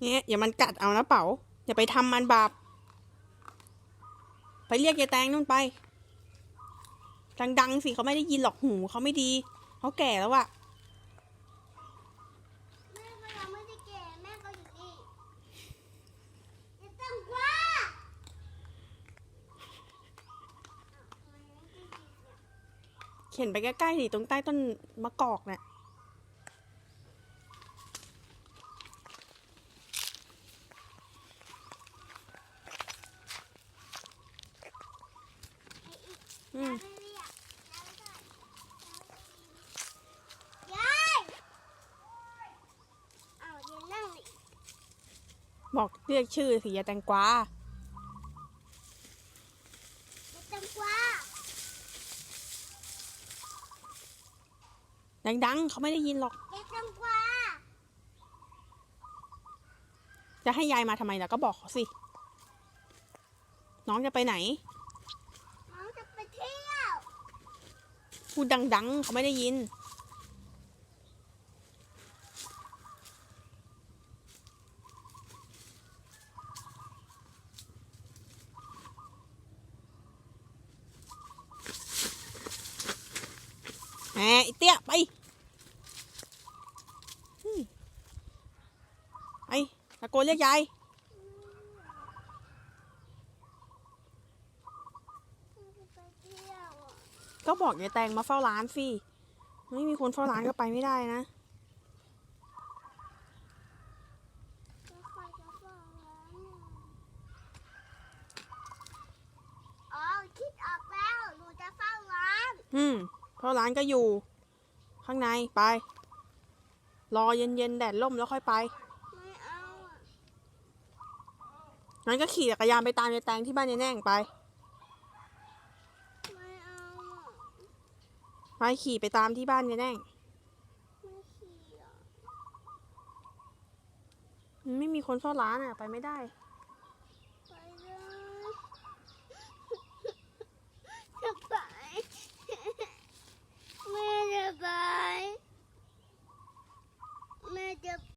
เนี่ยอย่ามันกัดเอานะเป๋าอย่าไปทำมันบาป ไปเรียกยายแตงนู่นไป ดังๆสิเขาไม่ได้ยินหรอกหูเขาไม่ดีเขาแก่แล้วอะแม่ก็ยังไม่ได้แก่แม่ก็อยู่นี่อย่าต้องว่าเข็นไปใกล้ๆสิตรงใต้ต้นมะกอกเนี่ย อืมยายเอาเดี๋ยวนั่งเลยบอกเรียกชื่อสิยายแตงกวาอย่าต้องว่าดังๆ เขาไม่ได้ยินหรอกอย่าต้องว่าจะให้ยายมาทำไมล่ะก็บอกเขาสิ น้องจะไปไหนน้องจะไป เที่ยวพูดดัง ๆ เขาไม่ได้ยิน แหมไอเตี้ย ไป ไปตะโกนเรียกยาย น้องจะไปเที่ยวอะ ก็บอกยายแตงมาเฝ้าร้านสิ ไม่มีคนเฝ้าร้านก็ไปไม่ได้นะแล้วใครจะเฝ้าร้านอะอ๋อ คิดออกแล้ว หนูจะเฝ้าร้าน อืมเฝ้าร้านก็อยู่ ข้างในไป รอเย็นๆแดดล่มแล้วค่อยไป ไม่เอาอะงั้นก็ขี่จักรยานไปตามยายแตงที่บ้านยายแน่งไป ไม่เอาอะ ไปขี่ไปตามที่บ้านยายแน่งไม่ขี่อะมันไม่มีคนเฝ้าร้านอะ ไปไม่ได้